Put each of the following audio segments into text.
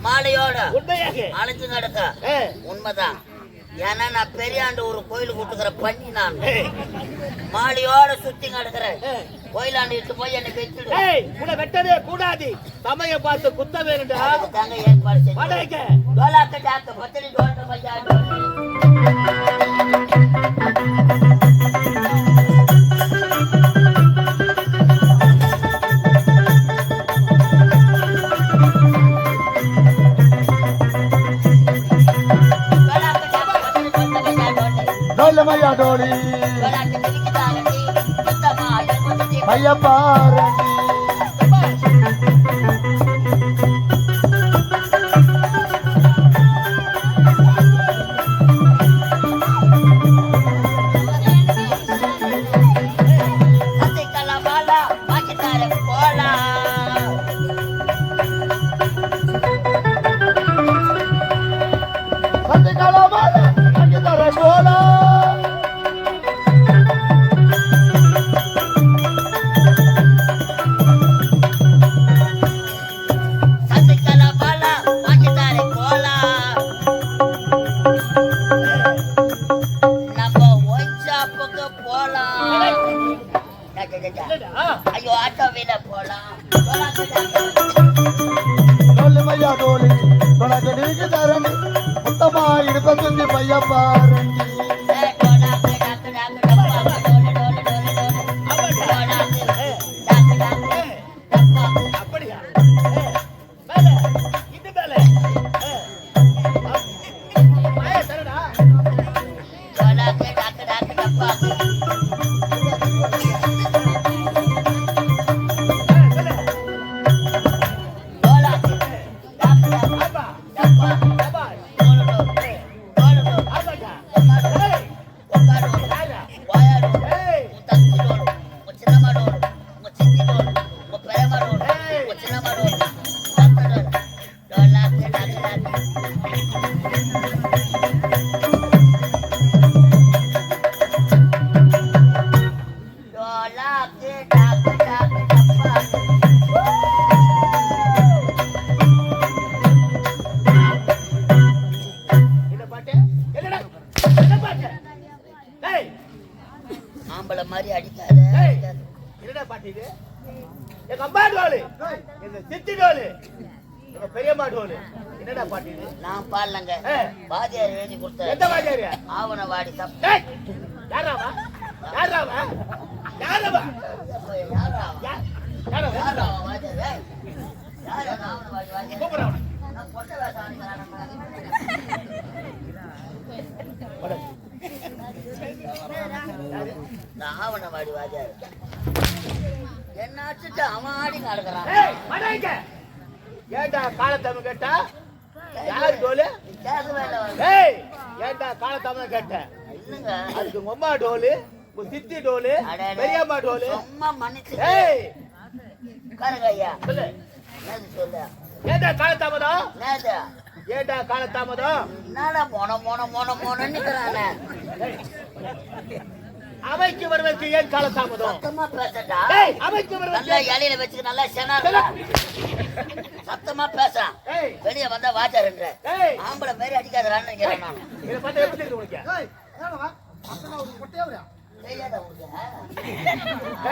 மாலையோட உண்மையாக. ஏ, உண்மைதான். ஏன்னா நான் பெரியாண்டு ஒரு கோயிலுக்கு விட்டுக்கிற பண்ணி நான். மாலையோட சுத்தி கிடக்குறேன் ஏ. கோயிலாண்டு இட்டு போய் என்னை வெச்சிடு உன்னை வெட்டவே கூடாது. சமயம் பார்த்து குத்த அதுக்கு தாங்க ஏற்பாடு வடக்க. டோலாக்க பத்திரி டோல்ட்ட பையா மையா டோலி மையா பாரண்டி ஐயோ ஆட்டோ வீட போலாம் டோலுமையா டோலு உனக்கு நீங்க தரணி மொத்தமா இருபத்தஞ்சு பையன் பாருங்க. அணிக்கிறானம்மா. வாடா. இந்த ஆவண வாடி வாத்தியார். என்ன அடிச்சுட்டு அவன் ஆடி நடக்கிறான்? வாடா. ஏன்டா காலத்தமிழ் கேட்டா? யார் வேண்டாம் ஏய் கேட்ட இல்லைங்க அதுக்கு உங்க அம்மா டோலு சித்தி டோலு. பெரியம்மா டோலு. ஏய்! உட்காருங்க ஐயா. சொல்லு. என்னது சொல்லு ஏன்டா காலத்தாமதம்? என்னது? ஏன்டா காலத்தாமதம்? என்னடா மொன மொன மொன மொனன்னு நிக்கிறானே அவைக்கு வருவதற்கு ஏன் காலத்தாமதம் சத்தமா பேசட்டா? ஏய் அவைக்கு நல்லா வருவதற்கு இலையில வச்சுக்க நல்லா செனா சத்தமா பேசுறான் வெளிய வந்தா வாச்சாருன்ற ஆம்பளை மாதிரி அடிக்காதறான்னு நினைக்கிறேன் நான். இதை பார்த்தா எப்படி தெரியுது உனக்கு? தெரியாதா உங்களுக்கு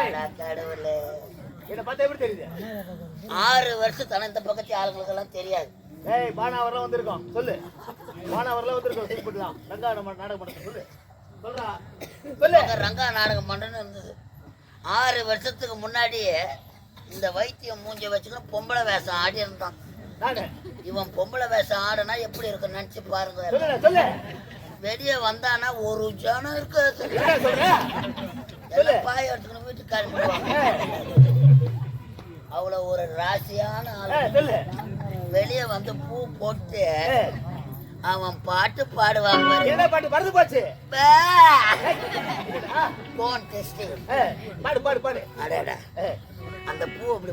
அடா கடவுளே. இதை பார்த்தா எப்படி தெரியுது? ஆறு வருஷம் தன இந்த பக்கத்து ஆளுங்களுக்கு எல்லாம் தெரியாது. ஏய் பானாவரெல்லாம் வந்திருக்கோம். சொல்லு. பானாவரெல்லாம் வந்திருக்கோம். சிரிப்பட்டு தான் ரங்காட நாடகம் பண்ண சொல்லு. ரங்கா நாடகம் பண்ணுன்னு இருந்தது. ஆறு வருஷத்துக்கு முன்னாடியே இந்த வைத்தியம் மூஞ்ச வச்சுக்கிட்டு பொம்பளை வேஷம் ஆடி இருந்தான். இவன் பொம்பளை வேஷம் ஆடுனா எப்படி இருக்கும் நினைச்சு பாருங்க. வெளியே வந்தானா ஒரு ஜனம் இருக்காது. எல்லாம் பாய எடுத்துக்கணும் வீட்டுக்கு கிளம்பிடுவாங்க அவ்வளவு ஒரு ராசியான ஆள். வெளியே வந்து பூ போட்டு அவன் பாட்டு பாடுவான் என்ன பாட்டு? மறந்து போச்சு. போன் டெஸ்ட் பாடு பாடு பாடு. அடடா அந்த பூ அப்படி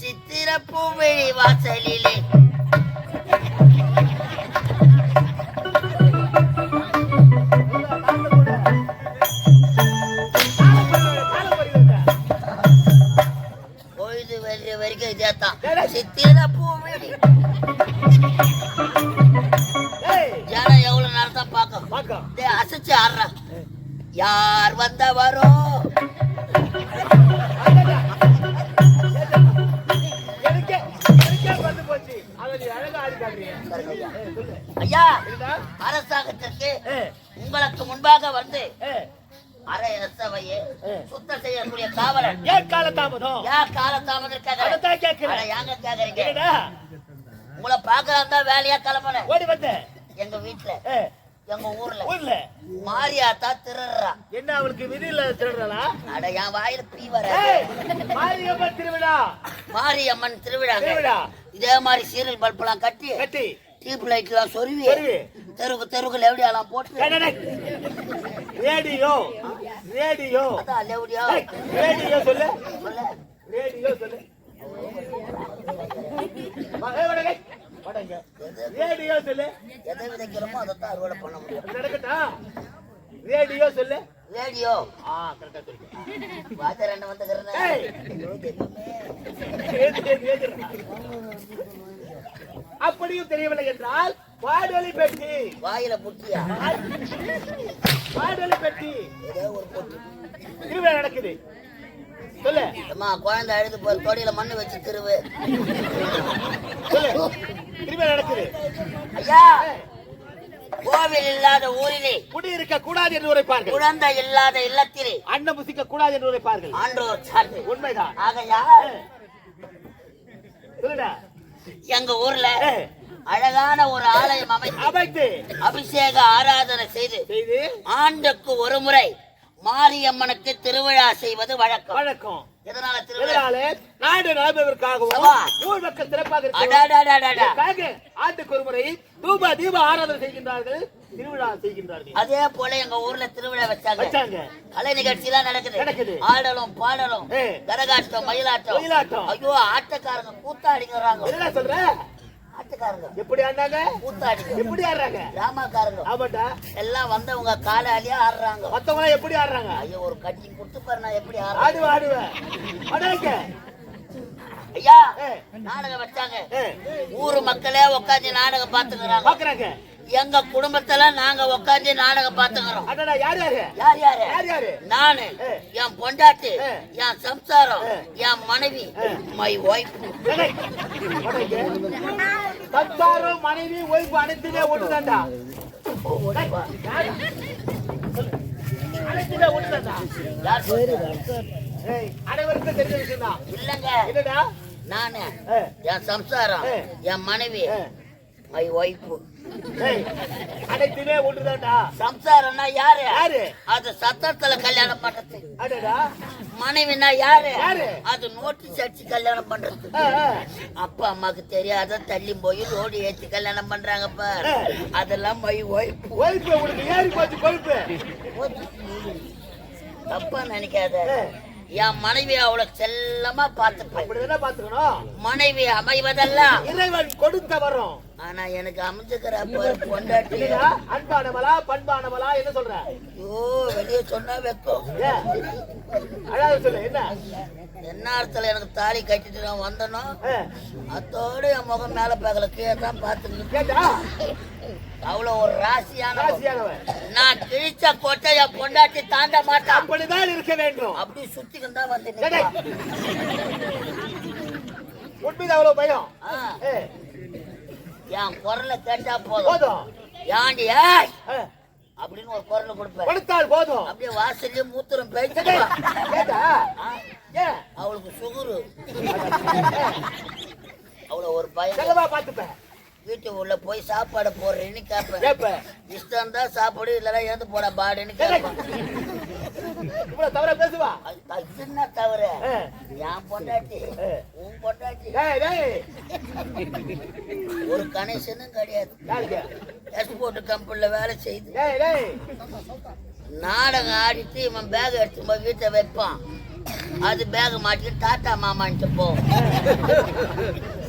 சித்திர பூவிழி வாசலிலே? பொழுது வெறிய வரைக்கும் இதேத்தான் டேய். பூவிழி ஏய், ஜனம் எவ்வளவு நேரம் தான் பார்க்கும் அசைச்சு ஆடுறா. யார் ஏய், சொல்லு. ஐயா? அரசாங்கத்திற்கு உங்களுக்கு முன்பாக வந்து அரை ரசவையே ஏ. சுத்தம் செய்யக்கூடிய காவலன் ஏன் கால தாமதம் ஏன் கேட்கிறேன். அட, ஏங்க கேக்குறீங்க என்னடா? உங்களை பார்க்கலாம் தான் வேலையா ஓடி வந்த. எங்க வீட்டுல எங்க ஊர்ல. ஊர்ல. மாரியாத்தா திருடுறா. என்ன அவளுக்கு விதி இல்ல திருடுறா அட என் வாயில பீ வர மாரியம்மன் திருவிழா. மாரியம்மன் திருவிழாங்க. திருவிழா. இதே மாதிரி சீரியல் பல்பெல்லாம் கட்டி கட்டி. டியூப் லைட் எல்லாம் சொருவி. தெருக்கு தெருக்குல எப்படி எல்லாம் போட்டு. டேய், டேய், டேய். ரேடியோ. ரேடியோ. அதான் லெவடியா. டேய், ரேடியோ சொல்லு. சொல்லு. ரேடியோ சொல்லு வா, ஏய், வாடா, டேய். வாடா இங்க. ரேடியோ சொல்லு. எதை விதைக்கிறோமோ அதை தான் அறுவடை பண்ண முடியும். நடக்கட்டா? ரேடியோ சொல்லு. ரேடியோ. ஆ கரெக்டா சொல்லு வாத்தியார் என்ன வந்துக்கிறேன். அப்படியும் தெரியவில்லை என்றால் வாடொலி பெட்டி. வாயில புட்டியா? வாடொலி பெட்டி. ஏதோ ஒரு பொட்டி. திருவிழா நடக்குது. சொல்லு. அம்மா குழந்தை அழுது போய் தொடையில மண்ணு வச்சு திருவு. நடக்குது. ஐயா கோவில் இல்லாத ஊரிலே குடியிருக்க கூடாது என்று உரைப்பார்கள். குழந்தை இல்லாத இல்லத்திலே அன்னம் புசிக்க கூடாது என்று உரைப்பார்கள். ஆண்டோர் சாட்டு உண்மைதான். ஆகையா? சொல்லுடா. எங்க ஊர்ல. அழகான ஒரு ஆலயம் அமைத்து அமைத்து. அபிஷேக ஆராதனை செய்து செய்து. ஆண்டுக்கு ஒரு முறை மாரியம்மனுக்கு திருவிழா செய்வது வழக்கம். வழக்கம். எதனால திருவிழா? இதனால நாடு. ஊர் மக்கள் சிறப்பாக. இதற்காக ஆண்டுக்கு ஒரு முறை தூப தீப ஆராதனை செய்கின்றார்கள் திருவிழா செய்கின்றார்கள். அதே போல எங்க ஊர்ல திருவிழா வச்சாங்க. வச்சாங்க. கலை நிகழ்ச்சி எல்லாம் நடக்குது. நடக்குது. ஆடலும் பாடலும். கரகாட்டம் மயிலாட்டம். மயிலாட்டம். ஐயோ ஆட்டக்காரங்க கூத்தாடிக்கிறாங்க. என்னடா சொல்ற? ஆட்டக்காரங்க எப்படி ஆடினாங்க கூத்தாடிங்க எப்படி ஆடுறாங்க? ராமாக்காரங்க ஆமாட்டா எல்லாம் வந்தவங்க காலாலியா ஆடுறாங்க. மத்தவங்க எப்படி ஆடுறாங்க? ஐயோ ஒரு கட்டி கொடுத்து பாரு நான் எப்படி ஆடுறேன்? ஆடுவ ஆடுவ அடங்க ஐயா. நாடகம் வச்சாங்க. ஊரு மக்களே உட்காந்து நாடகம் பாத்துக்கிறாங்க பாக்குறாங்க எங்க குடும்பத்துல நாங்க உட்காந்து நாடகம் பாத்துக்கிறோம் யார் யாரு யார் யாரு யார் யாரு நானு. என் பொண்டாட்டி. என் சம்சாரம். என் மனைவி. My wife. சம்சாரம் மனைவி ஒய்ஃப் அனைத்துமே ஒண்ணுதான்டா டேய், யாரு? சொல்லு. அனைத்துமே ஒண்ணுதான்டா யார் சொல்றது? ஏய், அனைவருக்கும் தெரிஞ்ச விஷயம் தான் இல்லங்க என்னடா நானு ஏய், என் சம்சாரம். என் மனைவி மை ஒய்ஃப் அனைத்துமே ஒண்ணுதான்டா சம்சாரம்னா யாரு? யாரு? அது சத்தத்துல கல்யாணம் பண்றது. அடடா. மனைவினா யாரு? யாரு? அது நோட்டீஸ் அடிச்சு கல்யாணம் பண்றது. அப்பா அம்மாக்கு தெரியாத தள்ளி போய் ரோடு ஏத்தி கல்யாணம் பண்றாங்க பார். ஏய். அதெல்லாம் மை ஒய்ஃப் ஒய்ஃப் உனக்கு ஏறி போச்சு கொழுப்பு. தப்பா நினைக்காத. என் மனைவி அவளை செல்லமா பார்த்துப்பேன். மனைவி அமைவதெல்லாம் இறைவன் கொடுத்த வரோம். ஆனா எனக்கு அமைஞ்சுக்கிற பாரு பொண்டாட்டி. இல்லையா அன்பானவளா பண்பானவளா என்ன சொல்ற? ஐயோ வெளியே சொன்னா வைக்கும். அழாத சொல்லு என்ன? என்ன அர்த்தத்துல எனக்கு தாலி கட்டிட்டு நான் வந்தனோ ஏ, அத்தோட என் முகம் மேல பார்க்கல கீழே தான் பார்த்துக்கிட்டு கேட்டா? அவ்வளவு ஒரு ராசியான நான் கிழிச்ச கோட்டை என் பொண்டாட்டி தாண்ட மாட்டான் அப்படிதான் இருக்க வேண்டும். அப்படி சுத்திக்கிட்டு தான் வந்து. உண்மைதான் அவ்வளவு பயம். என் குரலை கேட்டா போதும். ஏண்டி ஏய் அப்படின்னு ஒரு குரல் கொடுப்பேன். கொடுத்தால் போதும். அப்படியே வாசல்லயே மூத்திரம் ஏன் அவளுக்கு சுகுரு. அவ்வளவு ஒரு பயம் செலவா பாத்துப்பேன் வீட்டு உள்ள போய் சாப்பாடு போடுறேன்னு கேட்பேன். இஷ்டம் தான் சாப்பாடு இல்லைன்னா ஏந்து போட பாடுன்னு கேட்பேன். தவறா பேசுவா? என்ன தவறு. ஆ. என் பொண்டாட்டி. உன் பொண்டாட்டி. ஒரு கனெக்ஷனும் கிடையாது. எக்ஸ்போர்ட் கம்பெனில வேலை செய்து. நாடகம் ஆடிட்டு இவன் பேக் எடுத்து போய் வீட்டை வைப்பான். அது பேக் மாட்டிட்டு டாட்டா மாமான்ட்டு போகும்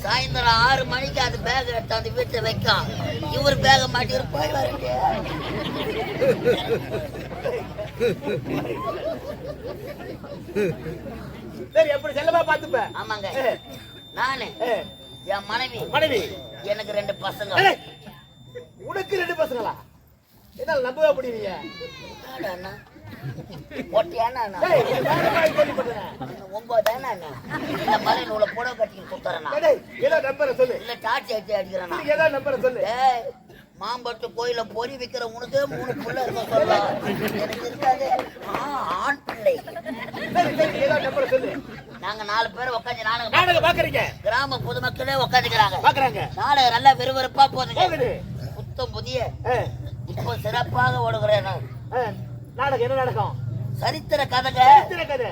சாயந்தரம் ஆறு மணிக்கு அது பேக் எடுத்து அந்த வீட்டை வைக்கான். இவர் பேக மாட்டிட்டு போய் வரட்டு சரி எப்படி செல்லமா பாத்துப்ப ஆமாங்க. நானு. என் மனைவி. மனைவி. எனக்கு ரெண்டு பசங்க. உனக்கு ரெண்டு பசங்களா? என்ன நம்பவே முடியலையே. அண்ணா? ஒட்டியானா. ஒன்பதானா? இந்த மாதிரி உள்ள புடவை கட்டிக்கிட்டு டேய், ஏதோ நம்பரை சொல்லு. இல்ல டார்ச் அடிச்சு அடிக்கிறேனா? ஏதோ நம்பரை சொல்லு. மாம்பட்டு கோயில பொறி விக்கிற உனக்கு மூணு பிள்ளை இருக்க சொல்லலாம் எனக்கு இருக்காது. ஆண் பிள்ளை. நாங்க நாலு பேர் உட்காந்து நாடகம் பாக்குறீங்க கிராம பொதுமக்களே உட்காந்துக்கிறாங்க பாக்குறாங்க நாடகம் நல்லா விறுவிறுப்பா போகுது. புத்தம் புதிய. இப்போ சிறப்பாக ஓடுகிறேன் நாடகம் என்ன நாடகம்? சரித்திர கதைங்க. என்ன கதை?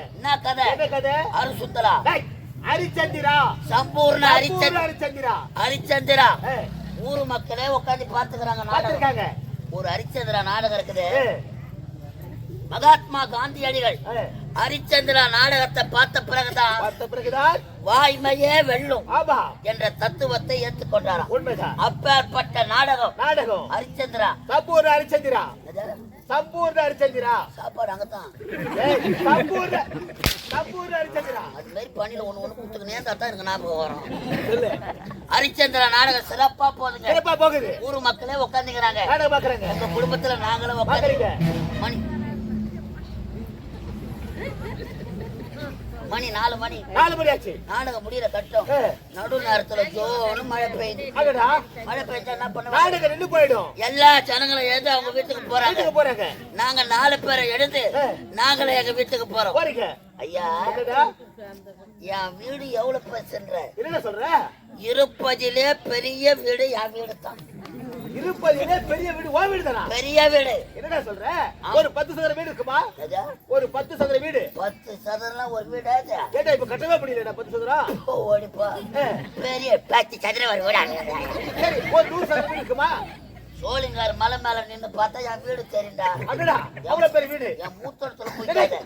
என்ன கதை? அரு சுத்தலா டேய், ஹரிச்சந்திரா சம்பூர்ண பூர்ண ஹரிச்சந்திர ஹரிச்சந்திரா ஊர் மக்களே உட்காந்து பாத்துக்கிறாங்க நாடகம். ஒரு ஹரிச்சந்திரா நாடகம் இருக்குது. மகாத்மா காந்தியடிகள் ஹரிச்சந்திரா நாடகத்தை பார்த்த பிறகுதான் பார்த்த பிறகுதான் வாய்மையே வெல்லும் ஆமா. என்ற தத்துவத்தை ஏற்றுக்கொண்டாராம். அப்பேற்பட்ட நாடகம் நாடகம். ஹரிச்சந்திரா. ஹரிச்சந்திரா? சம்பூர்ண ஹரிச்சந்திரா சாப்பாடு அங்கதான். ஏய், சம்பூர்ண சம்பூர்ண ஹரிச்சந்திரா அது மாதிரி பணியில ஒண்ணு ஒண்ணு கொடுத்துக்கினே தான் எனக்கு ஞாபகம் வரும். ஹரிச்சந்திரா நாடகம் சிறப்பா போகுதுங்க. சிறப்பா போகுது. ஊர் மக்களே உட்காந்துக்கிறாங்க நாடகம் பாக்குறாங்க. உங்க குடும்பத்துல நாங்களும் பாக்குறீங்க. உட்காந்து மணி மணி நாலு மணி. நாலு மணி ஆச்சு. நாடகம் முடியற கட்டம். நடு நேரத்துல ஜோன்னு மழை பெய்யுது. மழை பெய்ஞ்சா என்ன பண்ணுவாங்க? நாடகம் நின்னு போயிடும். எல்லா ஜனங்களும் எழுந்து அவங்க வீட்டுக்கு போறாங்க. போறாங்க. நாங்க நாலு பேரை எழுந்து ஏ. நாங்களே எங்க வீட்டுக்கு போறோம். போறீங்க. ஐயா என் வீடு எவ்வளவு பெருசுன்ற? என்ன சொல்ற? இருப்பதிலே பெரிய வீடு என் வீடு தான். இருப்பதிலே பெரிய வீடு ஓ வீடு தானா? பெரிய வீடு. என்னடா சொல்ற? ஒரு பத்து சதுர வீடு இருக்குமா? ஒரு பத்து சதுர வீடு. பத்து சதுரம் ஒரு வீடாது ஏட்டா இப்ப கட்டவே முடியலடா பத்து சதுரம் ஓடிப்பா. பெரிய பத்து சதுரம் ஒரு வீடா? சரி ஒரு நூறு சதுர வீடு இருக்குமா? சோழிங்கார் மலை மேல நின்னு பார்த்தா என் வீடு தெரியும்டா. அடடா அவ்வளவு பெரிய வீடு? என் மூத்தோடத்துல போயிட்டாத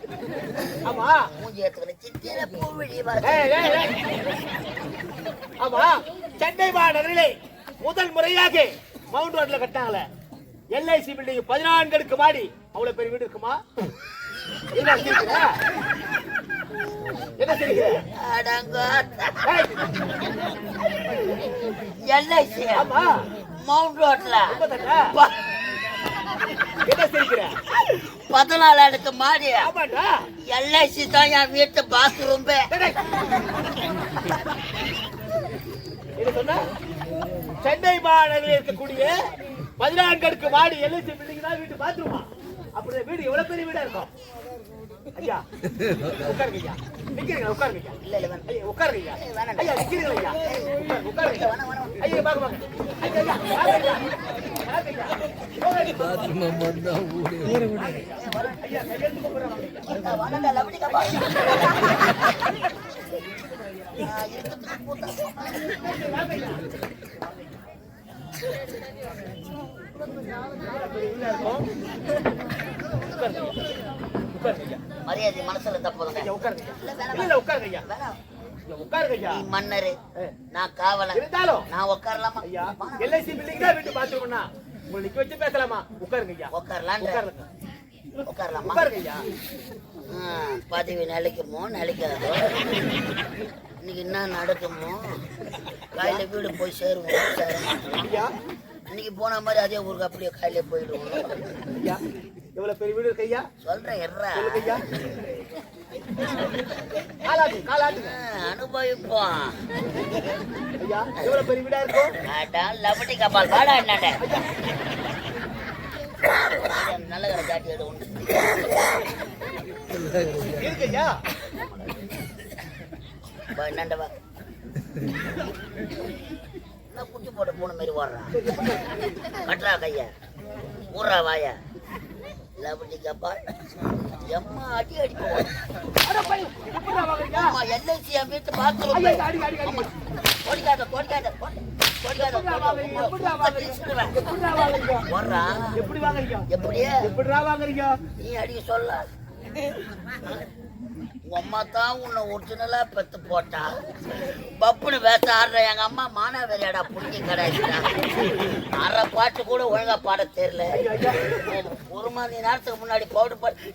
ஆமா. மூஞ்சி எடுத்துக்கிற சித்திர பூவிழி. ஆமா சென்னை மாநகரிலே முதல் முறையாக மவுண்ட் ரோட்ல கட்டாங்களே எல்ஐசி பில்டிங் பதினான்கு அடுக்கு மாடி. அவ்வளவு பெரிய வீடு இருக்குமா? என்ன சிரிக்கிற? என்ன சிரிக்கிற? அடங்கோ ஏய், எல்ஐசி ஆமா. மவுண்ட் ரோட்ல. என்ன சிரிக்கிற? பதினாலு அடுக்கு மாடி. எல்ஐசி தான் என் வீட்டு பாத்ரூம் சொன்ன? சென்னை மாநகரில் இருக்கக்கூடிய பதினான்கு அடுக்கு மாடி எல்ஐசி பில்டிங் தான் வீட்டு பாத்ரூமா அப்படி வீடு எவ்வளவு பெரிய வீடா இருக்கும்? ஐயா உட்காருங்க ஐயா நிக்கிறீங்க உட்காருங்க ஐயா இல்ல இல்ல வேணாம். ஐயா உட்காருங்க ஐயா. ஐயா நிக்கிறீங்க ஐயா உட்காருங்க, ஐயா பாக்க பாக்க ஐயா ஐயா ஐயா ஐயா. கையெழுத்து வாங்க. மரியாதை மனசுல தப்புதுங்க உட்காருங்க உட்காருங்க மன்னரு. நான் காவலன். இருந்தாலும். நான் உட்காரலாமா? எல்ஐசி பில்டிங் தான் வீட்டு பாத்ரூம்னா. உங்களை நிக்க வச்சு பேசலாமா? உட்காருங்க ஐயா. உட்காரலான்ற. உட்காருங்க. உட்காரலாமா? உட்காருங்க ஐயா. பதவி நிலைக்குமோ நிலைக்காதோ? இன்னைக்கு என்ன நடக்குமோ? காலையில வீடு போய் சேருவோம் இன்னைக்கு போன மாதிரி அதே ஊருக்கு அப்படியே காலையில போயிடுவோம். எவ்வளவு பெரிய வீடு இருக்கு ஐயா? சொல்றேன் சொல்லுங்க ஐயா. காலாட்டு காலாட்டுங்க ஆ, அனுபவிப்போம். ஐயா எவ்வளவு பெரிய வீடா இருக்கும் அடா லபடி கபால். வாடா என்னட நல்ல கரை காட்டி எடு ஒன்று என்ன குட்டி போட்ட பூனை மாதிரி ஓடுறான் கட்டுறா கைய. ஊர்றா வாயா. லபடி கபால் எம்மா அடி அடிப்போம் அட பையன், எப்படிடா வாங்குறீங்க? அம்மா எல்ஐசி என் வீட்டு பாத்ரூம். கொடிக்காத கொடிக்காத கொடிக்காத எப்படி வாங்குறீங்க? எப்படியே? நீ அடிக்க சொல்ல. உங்கள் அம்மா தான் உன்னை ஒரிஜினலா பெத்து போட்டா. பப்புன்னு பேச ஆடுற எங்க அம்மா மானாவரியாடா புடிக்க கிடையாதுடா அரை பாட்டு கூட ஒழுங்கா பாட தெரியல. ஒரு மணி நேரத்துக்கு முன்னாடி பவுடர் பாட்டு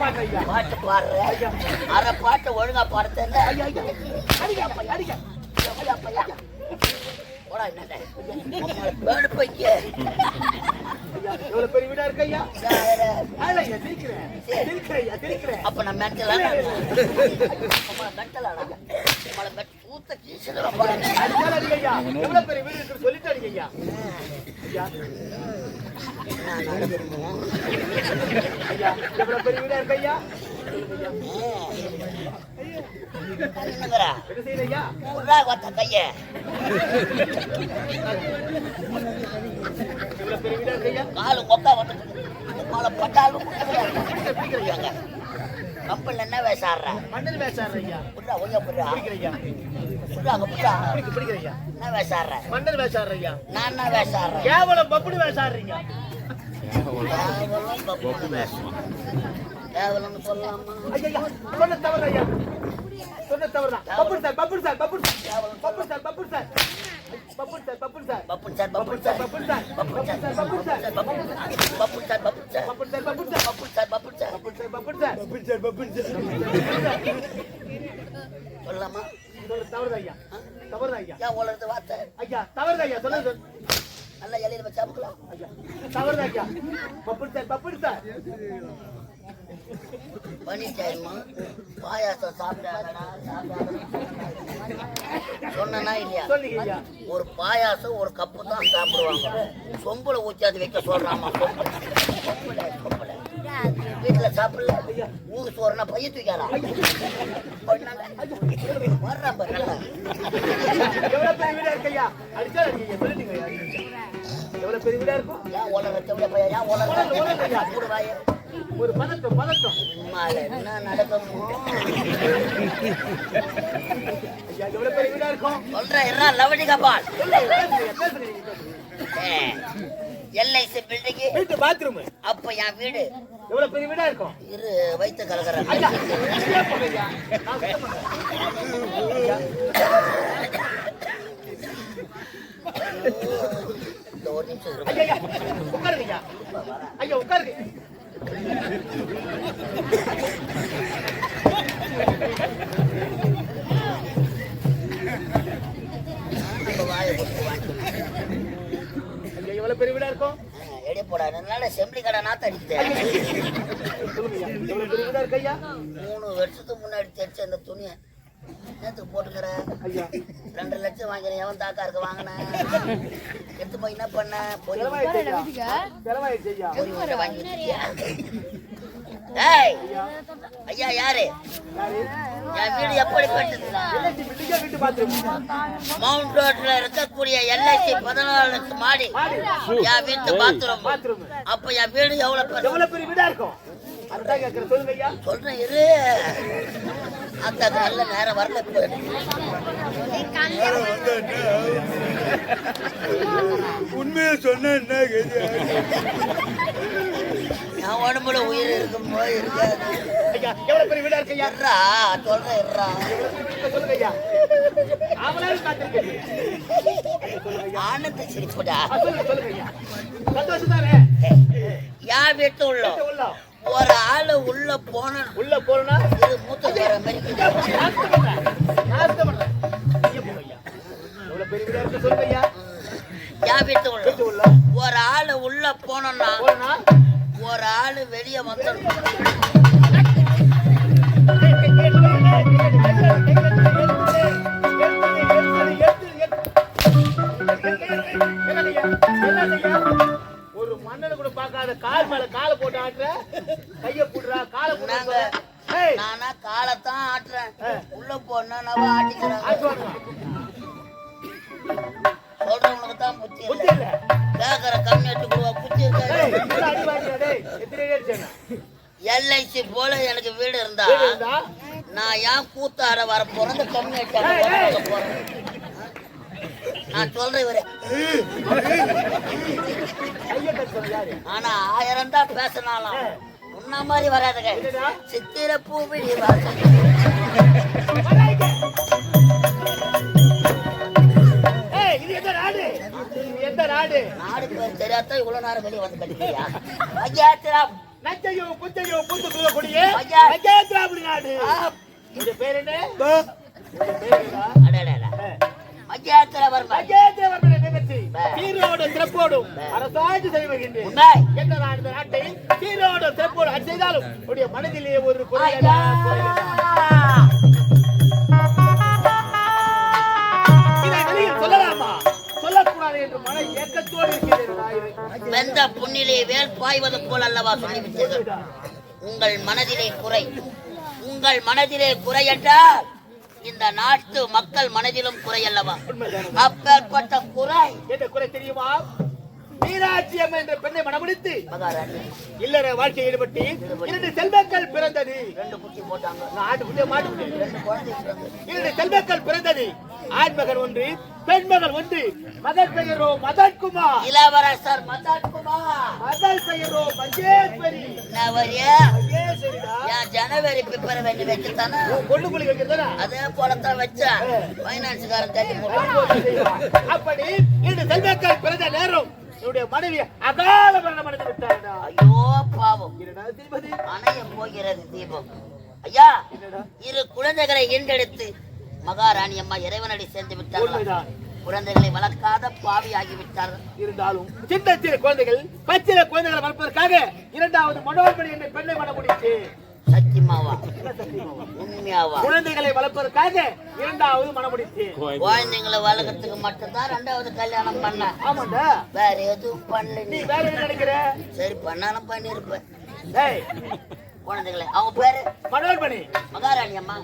பாட்டு பாட்டு பாடுற. அரை பாட்டு ஒழுங்கா பாட தெரியல. அப்பா, நான் மென்டலா உங்களை மென்டலாடா உங்களை மெட் ஊத்த கீசுறேன் அடிச்சாலும் அடிங்க ஐயா. எவ்வளவு பெரிய வீடு இருக்குன்னு சொல்லிட்டு என்ன கைய காலு கொக்கா வந்து பட்டாலும் என்ன வேச மண்ணில் வேஷாடுற ஐயா. புட்டா ஒய்யா புட்டா பிடிக்க, என்ன வேச மண்ணில் ஐயா. நான் என்ன வேச கேவலம் பப்புனு வேஷாடுறீங்க. கேவலம் பப்புனு கேவலம்னு சொல்லலாமா ஐயா, சொன்ன தவறு ஐயா. சொன்ன தவறுதான். பப்புன் சார், பப்புன் சார், பப்புன் சார். பப்புன் சார், பப்புன் சார். பப்புன் சார், பப்புன் சார். பப்புன் சார் பப்புன் பப்புன் சார், சார் பப்புன் சார். பப்புன் சார், பப்புன் சார். பப்புன் சார் பப்புன் சார் பப்புன் சார், பப்புன் சார். பப்புன் சார் பப்புன் சார் பப்புன் சார், பப்புன் சார். பப்புன் சார், பப்புன் சார். சொல்லலாமா சொன்ன தவறுதான் ஐயா. தவறுதான் ஐயா. ஏன் உலகத்து வார்த்தை ஐயா, தவறுதான் ஐயா. சொல்லுங்க சார். நல்லா இலையில வச்சு அமுக்கலாம் ஐயா, தவறுதான் ஐயா. பப்புன் சார், பப்புன் சார். பண்ணிட்டேம்மா பாயாசம் சாப்பிட்டாங்கடா சொன்னா இல்லையா. ஒரு பாயாசம் ஒரு கப்பு தான் சாப்பிடுவாங்க. சொம்புல ஊற்றி அது வைக்க சொல்றாமா? சொம்புல. சொம்புல வீட்டுல சாப்பிடல ஊரு சோறுனா பைய தூக்காரா வர்றான் பாரு. நல்லா எவ்வளவு பெரிய வீடா இருக்கும்? ஏன் உலகத்தை விட பையன்? ஏன் உலகத்தை கூட வாய ஒரு பதட்டம் பதட்டம். எல்ஐசி பில்டிங் வீட்டு பாத்ரூம் அப்ப என் வீடு. எவ்வளவு பெரிய வீடா இருக்கும்? இரு வைத்த. ஐயா, இந்த ஒரு நிமிஷம் இரு. ஐயா, உட்காருங்க. ஐயா உட்காருங்க. எவ்வளவு பெரிய வீடா இருக்கும்? எடை போடா அதனால செம்பிளி கடை நாத்த ஐயா? மூணு வருஷத்துக்கு முன்னாடி தைச்ச அந்த துணியை. நேற்றுக்கு போட்டுக்கிற? ஐயா. ரெண்டு லட்சம் வாங்கினேன் எவன் தாக்கா இருக்க வாங்கினேன் எடுத்து போய் என்ன பண்ண? ஐயா. யாரு? யாரு? என் வீடு பாத்ரூம்? மவுண்ட் ரோட்ல இருக்கக்கூடிய எல்ஐசி பதினாலு லட்சம் மாடி. என் வீட்டு பாத்ரூம். அப்ப என் வீடு எவ்வளவு பெரு- எவ்வளவு பெரிய வீடா இருக்கும்? சொல்றேன் இரு. அந்த நல்ல நேரம் வரல. உண்மையை சொன்ன என்ன என் உடம்புல உயிர் இருக்கும் போது இருக்காது. ஐயா எவ்வளவு பெரிய வீடா இருக்கு ஐயா? இருறா சொல்றேன் இருறா சொல்லுங்க ஐயா. அவனாலும் காத்திருக்கேன் ஆனந்த சிரிப்புடா. ஆ, சொல்லுங்க சொல்லுங்க ஐயா. சந்தோஷம் தானே? என் வீட்டு உள்ள உள்ள ஒரு ஆளு உள்ள போன உள்ள போறனா? இது மூத்த வர மாதிரி ஒரு ஆளு உள்ள போனோம்னா ஒரு ஆளு வெளியே வந்துடும் பேசினாலும் உன்ன மாதிரி வராதுங்க? சித்திர பூவிழி வாசல். ஏய் இது எந்த நாடு? இது எந்த நாடு? நாடு பேர் தெரியாத இவ்வளவு நேரம் வெளியே வந்து கட்டிக்கிறியா ஐயாத்திரா நச்சையோ புத்து கூடிய. நச்சேந்திராபுரி நாடு. இது பேர் என்ன? பேர் என்ன அடடடா ஐயாத்திரா வருமா நச்சேந்திரவர்மனை நிகழ்ச்சி சீரோடு சிறப்போடும் அரசாட்சி நாடு இந்த நாட்டை சீரோடு சிறப்போடு செய்தாலும் உடைய மனதிலே ஒரு குறை என்று. வெந்த புண்ணிலே வேல் பாய்வது போல் அல்லவா சொல்லிவிட்டீர்கள். உங்கள் மனதிலே குறை. உங்கள் மனதிலே குறை என்றால் இந்த நாட்டு மக்கள் மனதிலும் குறை அல்லவா உண்மைதான். அப்பேற்பட்ட குறை என்ன குறை தெரியுமா மீனாட்சி அம்மா என்ற பெண்ணை மனமுடித்து இல்லற வாழ்க்கையில் ஈடுபட்டு இரண்டு செல்வங்கள் பிறந்தது. இரண்டு செல்வங்கள் பிறந்தது. ஆண் மகன் ஒன்று பெண் மகன் ஒன்று. மகன் பெயரோ மதன்குமார். இளவரசர் மதன்குமார். மகள் பெயரோ மஞ்சேஸ்வரி. ஜனவரி பிப்ரவரி வச்சுத்தானே? பொண்ணு குழி வைக்கிறதா அதே போலத்தான் வச்சேன். பைனான்ஸ்காரன் தள்ளி அப்படி இரண்டு பிறந்த நேரம் என்னுடைய மனைவி அகால மரணம் அடைந்து விட்டாடா ஐயோ பாவம். என்னடா திருப்பதி அணைய போகிறது தீபம். ஐயா இரு குழந்தைகளை ஈண்டெடுத்து மகாராணி அம்மா இறைவனடி சேர்ந்து விட்டார்கள்? உண்மைதான். குழந்தைகளை வளர்க்காத பாவி ஆகிவிட்டார்கள் இருந்தாலும் சின்ன சிறு குழந்தைகள் பச்சில குழந்தைகளை வளர்ப்பதற்காக இரண்டாவது மனோர்மணி என்ற பெண்ணை மனமுடித்து சத்தியமாவா? உண்மையாவா? குழந்தைகளை வளர்ப்பதற்காக இரண்டாவது மனமுடித்து. குழந்தைங்களை வளர்க்கறதுக்கு மட்டும்தான் ரெண்டாவது கல்யாணம் பண்ணேன் ஆமாண்டா. வேற எதுவும் பண்ணல நீ நீ. வேற என்ன நினைக்கிற? சரி பண்ணாலும் பண்ணிருப்பேன் டேய். குழந்தைகளை. அவங்க பேரு? மனோர்மணி மகாராணி அம்மா.